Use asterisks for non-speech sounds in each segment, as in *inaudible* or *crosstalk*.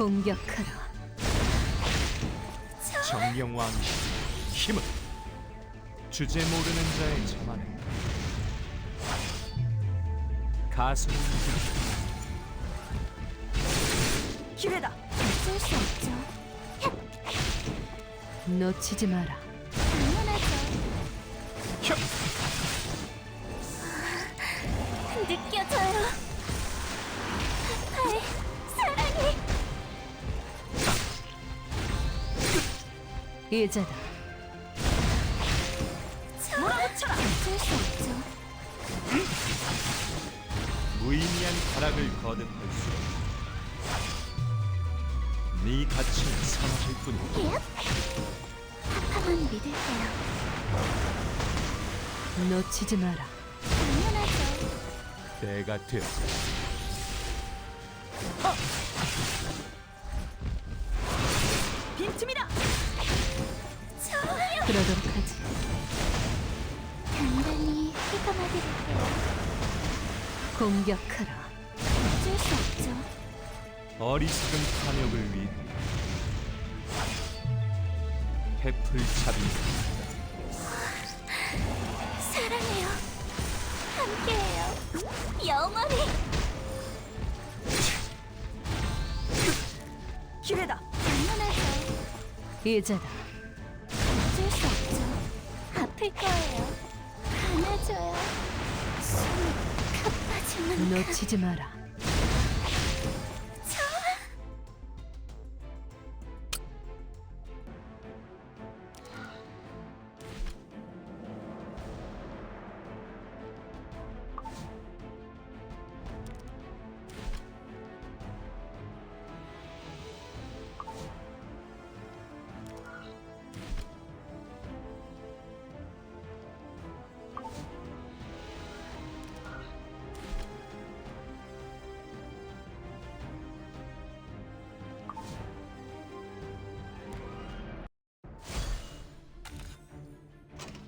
공격하라. 정령왕 힘은 주제 모르는 자의 자만에 가슴은 기회다. 어쩔 수 없죠. 놓치지 마라. 당연하죠. 혀! 느껴져요. 파 이제다. 몰아붙여라. 어쩔 수 없죠. 무의미한 타락을 거듭할수록 네 가치는 사라질 뿐이다 예? 파파만 믿을게요. 놓치지 마라. 당연하죠. 때가 되었다 빈틈이다. 그러도록 하지. 단단히 휘감아드릴게요. 공격하라. 어쩔 수 없죠. 어리석은 탐욕을 위해 해풀 잡입니다 사랑해요. 함께해요. 영원히. 기회다. 당연하죠. 이제다. 아플 거예요. 안아줘요. 숨이 만큼. 놓치지 마라.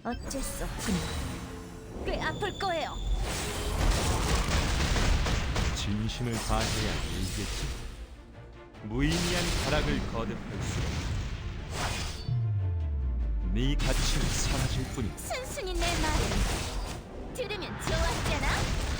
어쩔 수 없군요. 꽤 아플 거예요. 진심을 다해야 이겠지 무의미한 타락을 거듭할수록 네 가치는 사라질 뿐이다 순순히 내 말을 들으면 좋았잖아.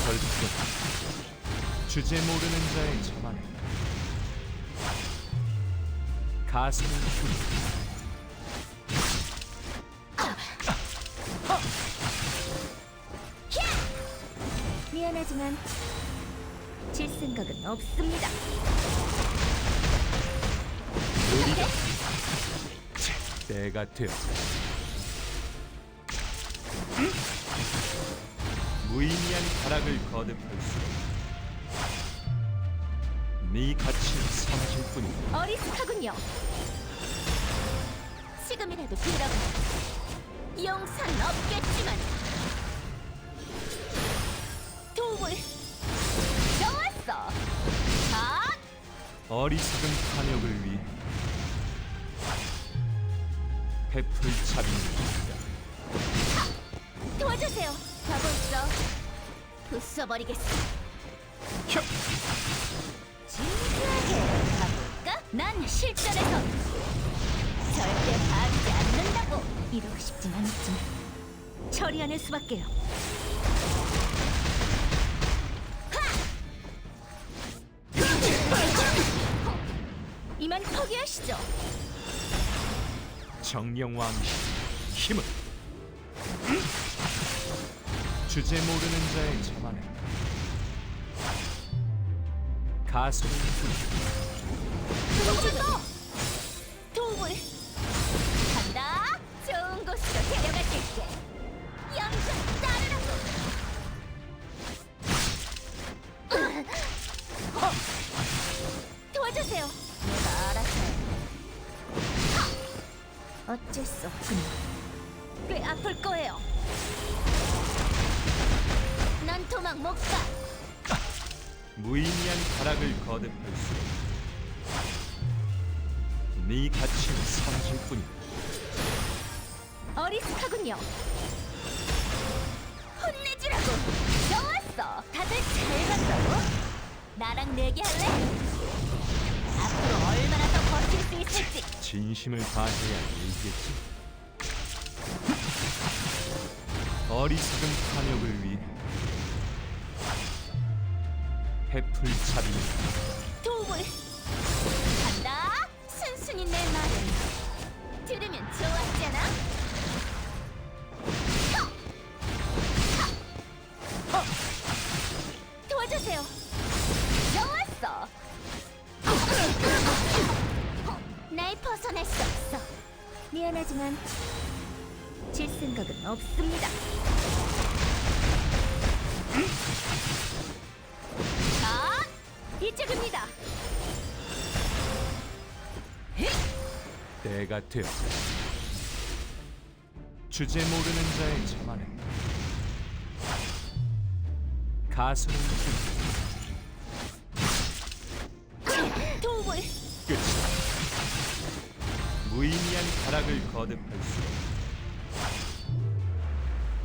어설픈 주제 모르는 자의 자만에 가슴은 군 미안하지만 질 생각은 없습니다. 때가 되었다 무의미한 타락을 거듭할수록 네 가치는 사라질 뿐이다 어리숙하군요. 지금이라도 들어가. 용서는 없겠지만 도움을 좋았어. 아, 어리석은 탐욕을 위해 해풀 잡입니다 도와주세요. 가고 있어. 부숴버리겠어. 혀! 진지하게 가볼까? 난 실전에서 절대 봐주지 않는다고. 이러고 싶진 않지만 처리하는 수밖에요. 이만 포기하시죠. 정령왕 힘은 주제 모르는 자의 자만에 군 도움을 도움을 간다. 좋은 곳으로 데려가 줄게. 영상 따르라고. 도와주세요. 내가 알아서 해. 어쩔 수 없군요. 꽤 아플 거예요. 난 도망 못 가. 무의미한 가락을 거듭할수록 네 가치는 사라질 뿐이다. 어리숙하군요. 혼내주라고. 좋았어. 다들 잘 봤다고? 나랑 내기 할래? 앞으로 얼마나 더 버틸 수 있을지 진심을 다해야 이기겠지. 어리석은 탐욕을 해풀 차림 도움을 간다. 순순히 내 말을 들으면 좋았잖아. 어! 어! 도와주세요. 좋았어. 날 벗어날 수 없어. 미안하지만 질 생각은 없습니다. 자, 이쪽입니다. 때가 되었다. 주제 모르는 자의 자만에 가슴을 푼 도움을 끝이다. 무의미한 가락을 거듭할수록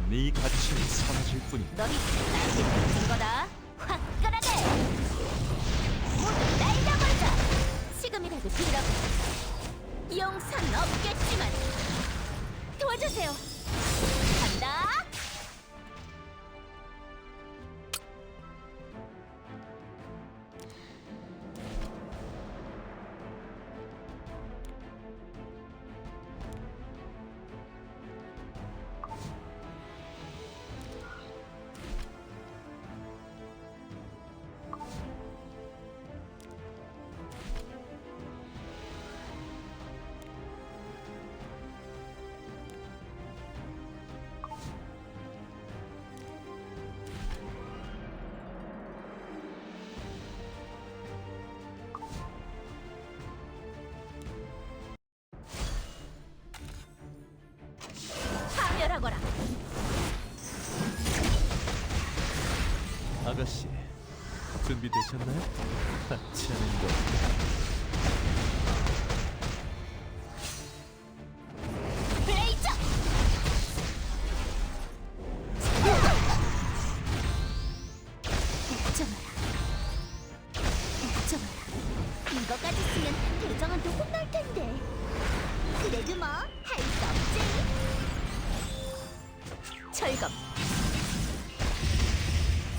네 가치는 사라질 뿐이다. 너희 나한테 던진 거다 화끈하게 도와주세요 아가씨 준비되셨나요? *laughs* 하찮은 것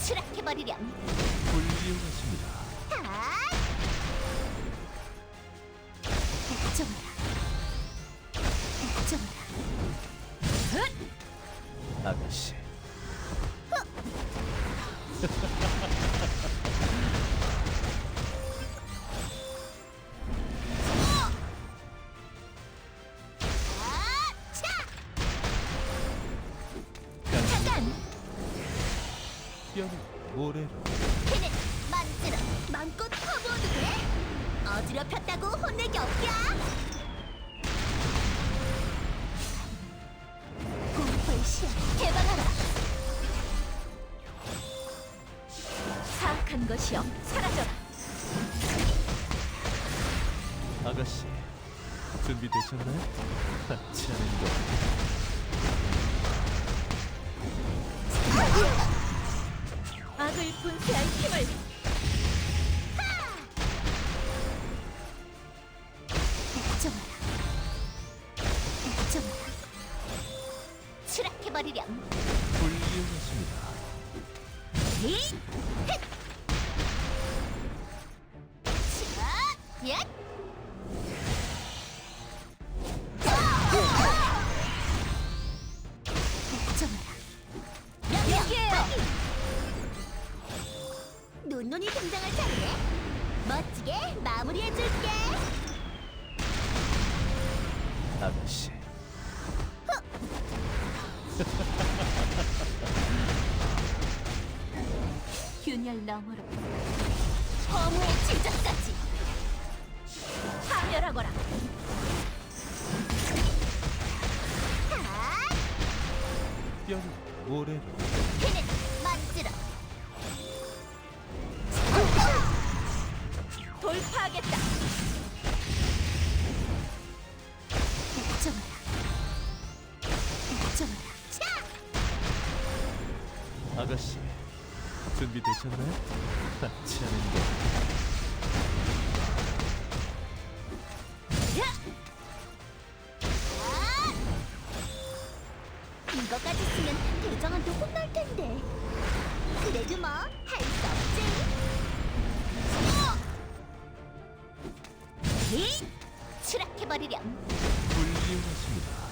추락해버리렴 훌륭하십니다. 아! 걱정마라 모래로 걔는 만들어 마음껏 퍼부어도 돼? 어지럽혔다고 혼내기 없냐? 공포의 시야 개방하라 사악한 것이여 사라져라 아가씨 준비되셨나요? 하찮은 것 분쇄할 힘을. 걱정마라. 걱정마라. 추락해버리렴 논논이 등장할 차례네. 멋지게 마무리해줄게. 아가씨 *laughs* 균열 너머로 허무의 지적까지 파멸하거라. 아! 뼈를 모래로 돌파하겠다. 옥정아라. 자! 아가씨 준비되셨나요? 것 야! 아! 이거까지 쓰면 대장한테 혼날 텐데. 그래도 뭐 버리렴. 블레이즈